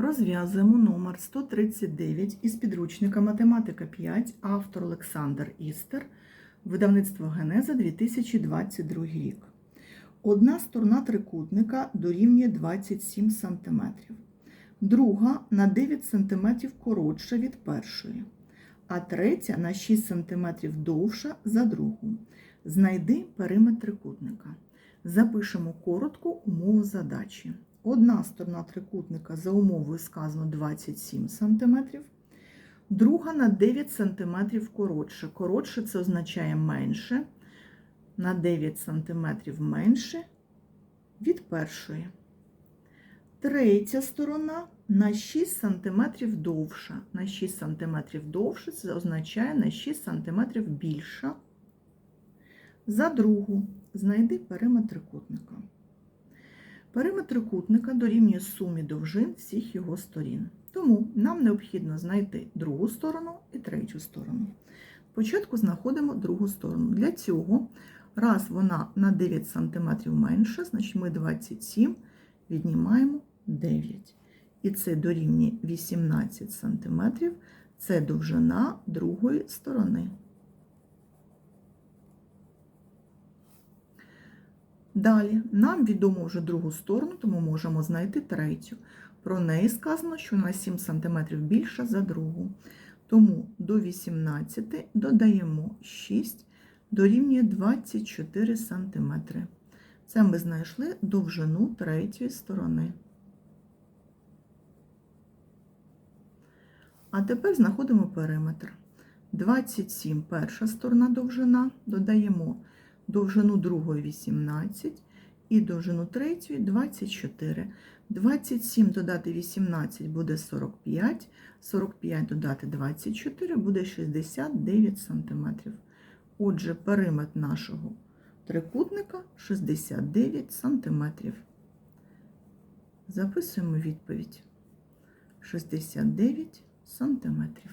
Розв'язуємо номер 139 із підручника Математика 5, автор Олександр Істер, видавництво Генеза 2022 рік. Одна сторона трикутника дорівнює 27 см, друга на 9 см коротша від першої, а третя на 6 см довша за другу. Знайди периметр трикутника. Запишемо коротко умову задачі. Одна сторона трикутника за умовою сказано 27 см, друга на 9 см коротше. Коротше це означає менше, на 9 см менше від першої. Третя сторона на 6 см довша. На 6 см довше це означає на 6 см більша. За другу знайди периметр трикутника. Периметр трикутника дорівнює сумі довжин всіх його сторін. Тому нам необхідно знайти другу сторону і третю сторону. Спочатку знаходимо другу сторону. Для цього, раз вона на 9 см менша, значить ми 27 віднімаємо 9. І це дорівнює 18 см, це довжина другої сторони. Далі, нам відомо вже другу сторону, тому можемо знайти третю. Про неї сказано, що на 7 см більша за другу. Тому до 18 додаємо 6, дорівнює 24 см. Це ми знайшли довжину третьої сторони. А тепер знаходимо периметр. 27 перша сторона довжина, додаємо довжину другої 18 і довжину третьої 24. 27 додати 18 буде 45, 45 додати 24 буде 69 см. Отже, периметр нашого трикутника 69 см. Записуємо відповідь. 69 сантиметрів.